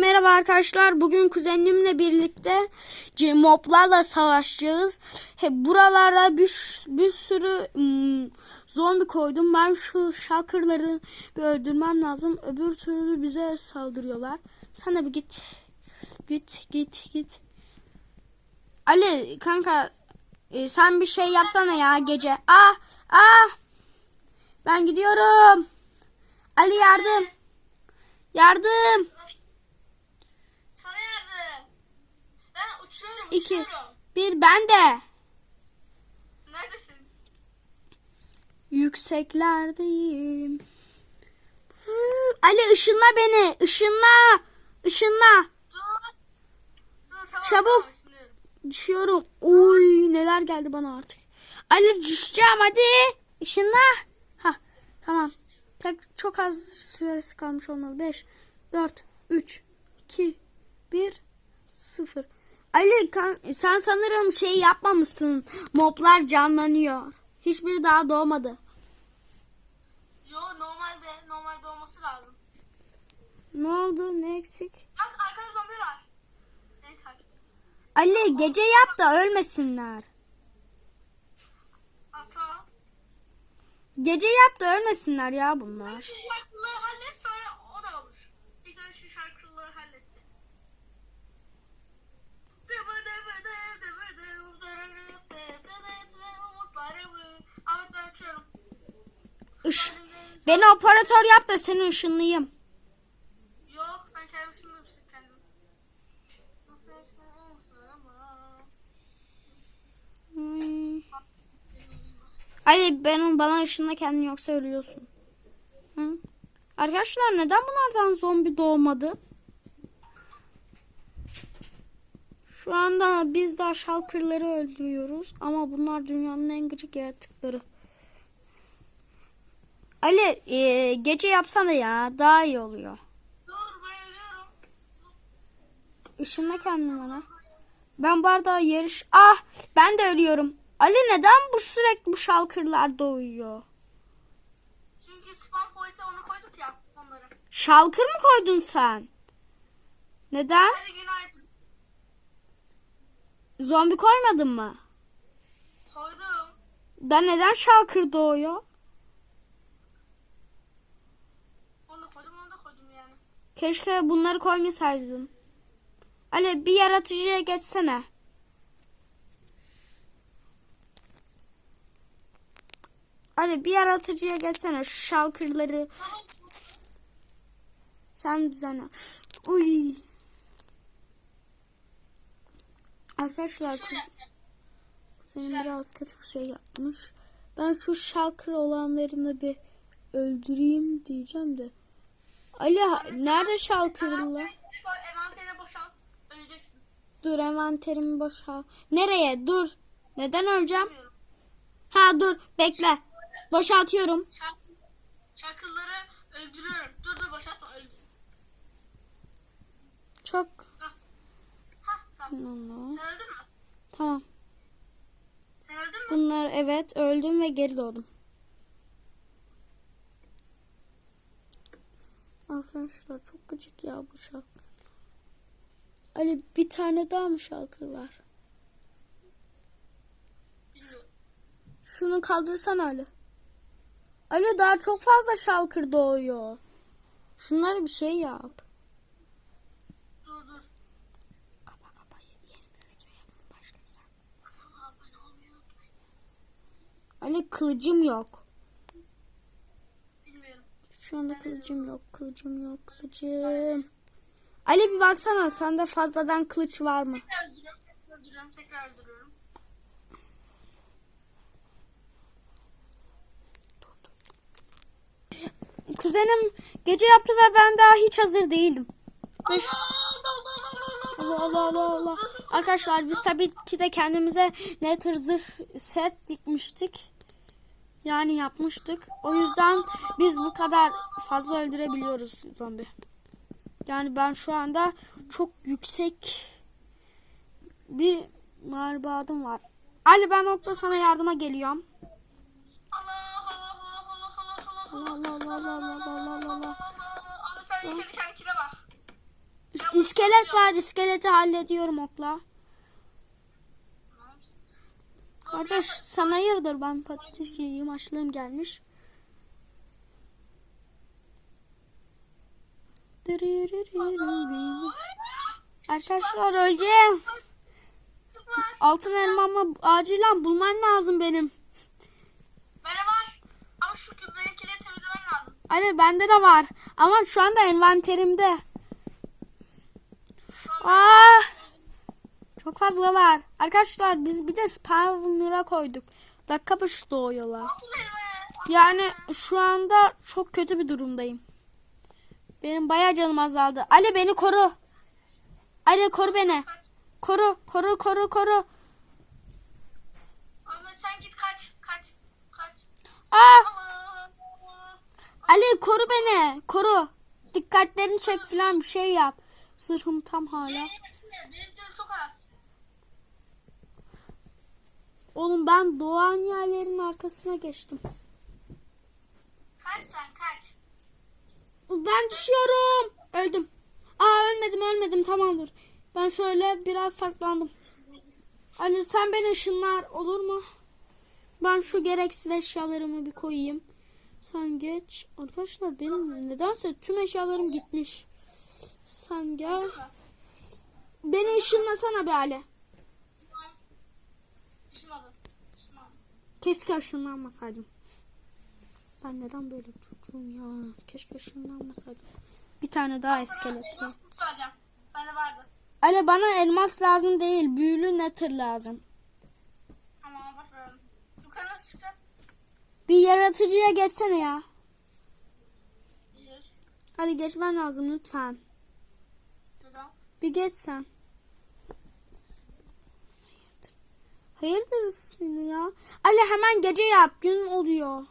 merhaba arkadaşlar. Bugün kuzenimle birlikte moblarla savaşacağız. Hep buralara bir, bir sürü mm, zombi koydum. Ben şu şakırları bir öldürmem lazım. Öbür türlü bize saldırıyorlar. Sen de bir git. Git git git. Ali kanka e, sen bir şey yapsana ya gece. Ah ah. Ben gidiyorum. Ali yardım. Yardım. Sana yardım. Ben uçuyorum, İki. uçuyorum. Bir ben de. Neredesin? Yükseklerdeyim. Ali ışınla beni. Işınla. Işınla. Dur. Dur tamam. Çabuk. Tamam. Düşüyorum. Uy neler geldi bana artık. Ali düşeceğim hadi. Işınla. Ha tamam. Tek, çok az süresi kalmış olmalı. 5, 4, 3, 2, 1, 0. Ali sen sanırım şey yapmamışsın. Moblar canlanıyor. Hiçbiri daha doğmadı. Yo normalde normalde olması lazım. Ne oldu? Ne eksik? Bak arkada zombi var. Beni takip et. Ali gece yap da ölmesinler. Asla. Gece yap da ölmesinler ya bunlar. Şu şarkıları hallet Iş. Beni operatör yap da seni ışınlayayım. Yok ben kendim ışınlamıştım kendim. Hmm. Ali benim bana ışınla kendini yoksa ölüyorsun. Hı? Arkadaşlar neden bunlardan zombi doğmadı? Şu anda biz daha şalkırları öldürüyoruz ama bunlar dünyanın en gıcık yaratıkları. Ali e, gece yapsana ya daha iyi oluyor. Dur ben ölüyorum. Işınla kendini bana. Ben bardağı yarış... Ah ben de ölüyorum. Ali neden bu sürekli bu şalkırlar doğuyor? Çünkü spam point'e onu koyduk ya onları. Şalkır mı koydun sen? Neden? Hadi günaydın. Zombi koymadın mı? Koydum. Da neden şalkır doğuyor? Onu da koydum onu da koydum yani. Keşke bunları koymasaydın. Ali bir yaratıcıya geçsene. Ali bir yaratıcıya geçsene şu şalkırları sen düzenle. Uy. Arkadaşlar kız, kuzenim biraz kötü bir şey yapmış. Ben şu şalkır olanlarını bir öldüreyim diyeceğim de. Ali ha- nerede şalkırlı? Envanter- Envanterine boşalt. Öleceksin. Dur envanterimi boşal. Nereye? Dur. Neden öleceğim? Ha dur bekle. Boşaltıyorum. Şarkı, şarkıları öldürüyorum. Dur dur boşaltma öldür. Çok. Hah. Hah tamam. Allah. Sen öldün mü? Tamam. Sen öldün mü? Bunlar evet öldüm ve geri doğdum. Arkadaşlar çok gıcık ya bu şarkı. Ali bir tane daha mı şarkı var? Şunu kaldırsana Ali. Ali daha çok fazla şalkır doğuyor. Şunlara bir şey yap. Dur dur. Kapa kapa. Ali kılıcım yok. Şu anda kılıcım yok, kılıcım yok, kılıcım. Ali bir baksana sende fazladan kılıç var mı? Tekrar öldürüyorum. Tekrar öldürüyorum. Tekrar öldürüyorum. Kuzenim gece yaptı ve ben daha hiç hazır değildim. Allah Allah Allah Allah Allah Allah Allah. Arkadaşlar biz tabii ki de kendimize nether zırh set dikmiştik. Yani yapmıştık. O yüzden biz bu kadar fazla öldürebiliyoruz zombi. Yani ben şu anda çok yüksek bir marbadım var. Ali ben nokta sana yardıma geliyorum. Allah Allah Allah Allah Allah Allah Allah Allah. Abi sen önce kendine bak. İskelet var. iskeleti hallediyorum okla. Kardeş sana hayırdır ben patates yiyeyim açlığım gelmiş. Arkadaşlar öleceğim. Altın elmamı acilen bulmam lazım benim. Bende var. Ama şu benimkileri temizlemen lazım. Hani bende de var. Ama şu anda envanterimde. Aa! Çok fazla var. Arkadaşlar biz bir de spawner'a koyduk. Dakika başı doğuyorlar. Yani şu anda çok kötü bir durumdayım. Benim bayağı canım azaldı. Ali beni koru. Ali koru beni. Koru, koru, koru, koru. Ahmet sen git kaç. Kaç. Kaç. Aa! Aa! Ali koru beni. Koru. Dikkatlerini çek falan bir şey yap. Sırhım tam hala. Benim, benim çok az. Oğlum ben doğan yerlerin arkasına geçtim. Kaç sen kaç. Ben düşüyorum. Öldüm. Aa ölmedim ölmedim tamamdır. Ben şöyle biraz saklandım. Ali sen beni ışınlar olur mu? Ben şu gereksiz eşyalarımı bir koyayım. Sen geç. Arkadaşlar benim nedense tüm eşyalarım gitmiş. Sen gel. Beni ışınlasana be Ali. Keşke ışınlanmasaydım. Ben neden böyle çocuğum ya? Keşke ışınlanmasaydım. Bir tane daha iskelet. Bende vardı. Ale bana elmas lazım değil. Büyülü nether lazım. Tamam boş ver onu. Yukarı nasıl çıkacağız? Bir yaratıcıya geçsene ya. Bir. Hadi geçmen lazım lütfen. Neden? Bir geç sen. Hayırdır ismini ya? Ali hemen gece yap. Gün oluyor.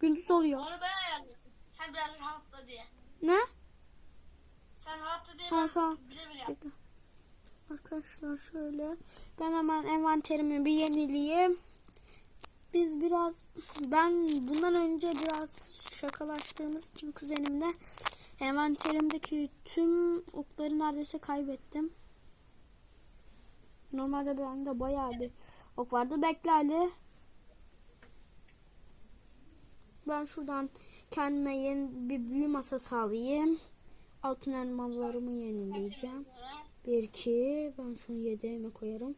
Gündüz oluyor. Onu ben ayarladım. Sen biraz rahatla diye. Ne? Sen rahatla diye ben sağ bile bile yap. Arkadaşlar şöyle. Ben hemen envanterimi bir yenileyeyim. Biz biraz ben bundan önce biraz şakalaştığımız için kuzenimle envanterimdeki tüm okları neredeyse kaybettim. Normalde bende bayağı bir ok vardı. Bekle Ali. Ben şuradan kendime yeni bir büyü masası alayım. Altın elmalarımı yenileyeceğim. Bir iki. Ben şunu yedeğime koyarım.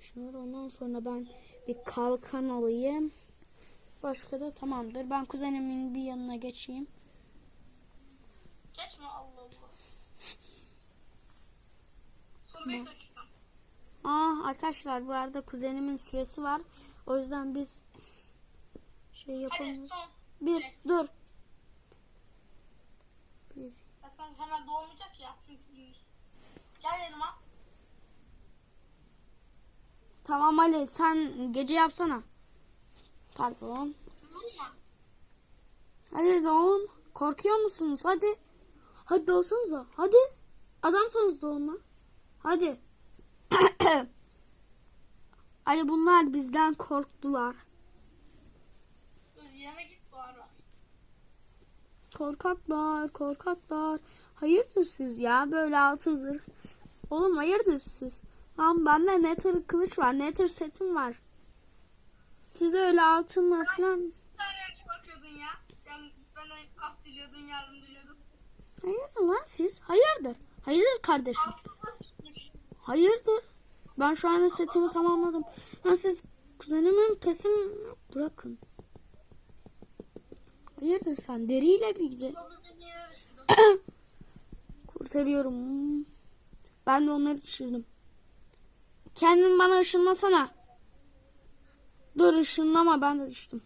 Şunları ondan sonra ben bir kalkan alayım. Başka da tamamdır. Ben kuzenimin bir yanına geçeyim. Geçme Allah Allah. Son 5 dakika. Aa arkadaşlar bu arada kuzenimin süresi var. O yüzden biz şey son. Bir dur. Bir. Zaten hemen doğmayacak ya. Çünkü. Gel yanıma. Tamam Ali sen gece yapsana. Pardon. Hadi Doğun. Korkuyor musunuz? Hadi. Hadi doğsanıza. Hadi. Adamsınız Doğun'la. Hadi. Ali bunlar bizden korktular. Dur yana git bu ara. Korkaklar, korkaklar. Hayırdır siz ya böyle altın zırh. Oğlum hayırdır siz? Lan bende nether kılıç var, nether setim var. Size öyle altınlar falan. Sen yanlış bakıyordun ya. Yani bana af diliyordun, yardım diliyordun. Hayırdır lan siz? Hayırdır? Hayırdır kardeşim? Altın? Hayırdır? Ben şu an setimi tamamladım. Ya siz kuzenimin kesin bırakın. Hayırdır sen deriyle bir düşürdü. kurtarıyorum. Ben de onları düşürdüm. Kendin bana ışınlasana. Dur ışınlama ben de düştüm.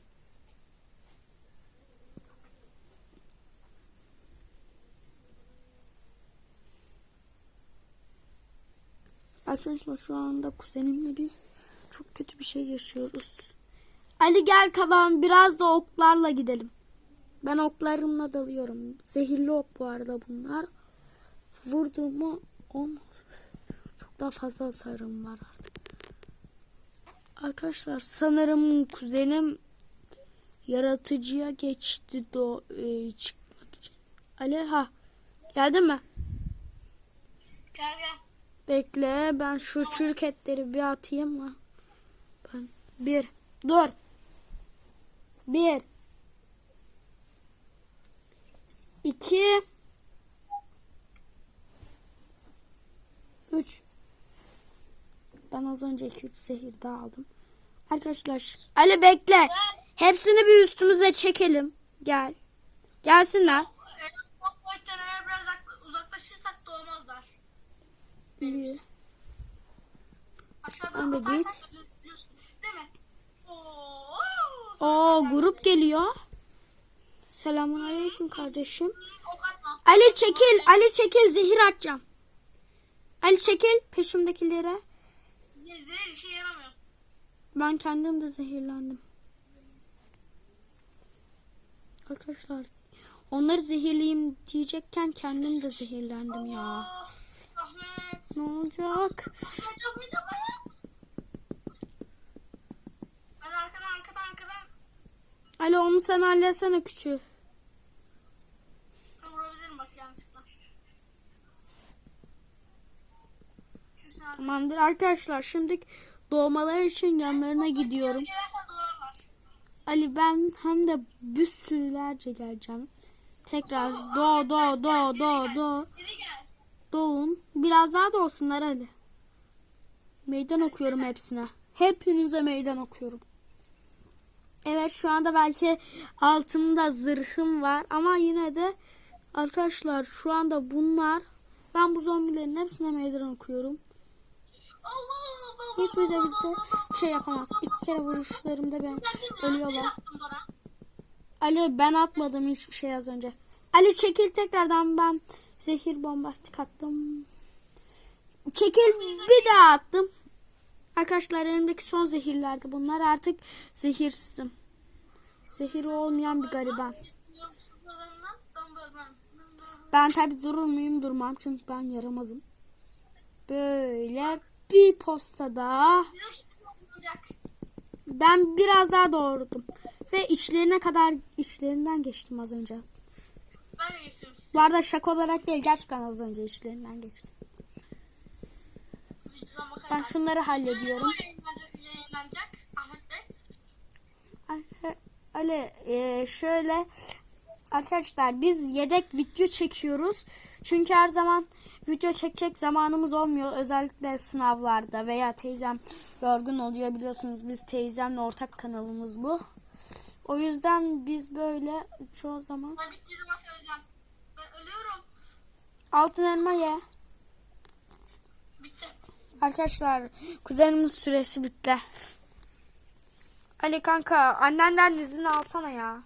Arkadaşlar şu anda kuzenimle biz çok kötü bir şey yaşıyoruz. Ali gel kalan biraz da oklarla gidelim. Ben oklarımla dalıyorum. Zehirli ok bu arada bunlar. Vurduğumu olmaz. Çok daha fazla hasarım var artık. Arkadaşlar sanırım kuzenim yaratıcıya geçti do e, çıkmak için. Ali ha geldi mi? Gel gel. Bekle ben şu çürük etleri bir atayım mı? Ben bir dur. Bir. İki. Üç. Ben az önce iki üç zehir daha aldım. Arkadaşlar. Ali bekle. Hepsini bir üstümüze çekelim. Gel. Gelsinler. Bir. Aşağıda Sen de atarsak git. Oo grup geliyor. Selamun aleyküm kardeşim. Ali çekil, Ali çekil zehir atacağım. Ali çekil peşimdekilere. Zehir işe yaramıyor. Ben kendim de zehirlendim. Arkadaşlar onları zehirleyeyim diyecekken kendim de zehirlendim ya. Ne olacak? Ben arkadan arkadan arkadan Ali onu sen halletsene küçüğü. Tamamdır arkadaşlar şimdi doğmalar için yanlarına gidiyorum. Ali ben hem de bir sürülerce geleceğim. Tekrar doğ doğ doğ doğ doğ. Doğun. Biraz daha doğsunlar Ali. Meydan okuyorum hepsine. Hepinize meydan okuyorum. Evet şu anda belki altımda zırhım var ama yine de arkadaşlar şu anda bunlar ben bu zombilerin hepsine meydan okuyorum. Hiçbir de bize şey yapamaz. İki kere vuruşlarımda ben ölüyorlar. Ali ben atmadım hiçbir şey az önce. Ali çekil tekrardan ben zehir bombastik attım. Çekil bir daha attım. Arkadaşlar elimdeki son zehirlerdi bunlar artık zehirsizim. Zehir olmayan bir gariban. Ben tabi durur muyum durmam çünkü ben yaramazım. Böyle bir postada ben biraz daha doğurdum. Ve içlerine kadar içlerinden geçtim az önce. Ben geçiyorum. Bu arada şaka olarak değil gerçekten az önce işlerinden geçtim. Ben şunları hallediyorum. Öyle e, şöyle arkadaşlar biz yedek video çekiyoruz. Çünkü her zaman video çekecek zamanımız olmuyor. Özellikle sınavlarda veya teyzem yorgun oluyor biliyorsunuz biz teyzemle ortak kanalımız bu. O yüzden biz böyle çoğu zaman Ben bittiği zaman söyleyeceğim. Altın elma ye. Bitti. Arkadaşlar kuzenimin süresi bitti. Ali kanka annenden izin alsana ya.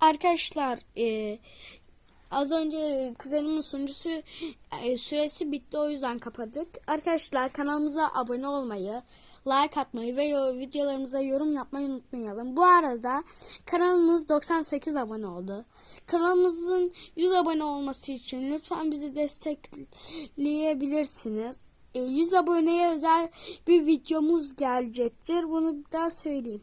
Arkadaşlar e, az önce kuzenimin sunucusu e, süresi bitti o yüzden kapadık. Arkadaşlar kanalımıza abone olmayı, like atmayı ve videolarımıza yorum yapmayı unutmayalım. Bu arada kanalımız 98 abone oldu. Kanalımızın 100 abone olması için lütfen bizi destekleyebilirsiniz. E, 100 aboneye özel bir videomuz gelecektir. Bunu bir daha söyleyeyim.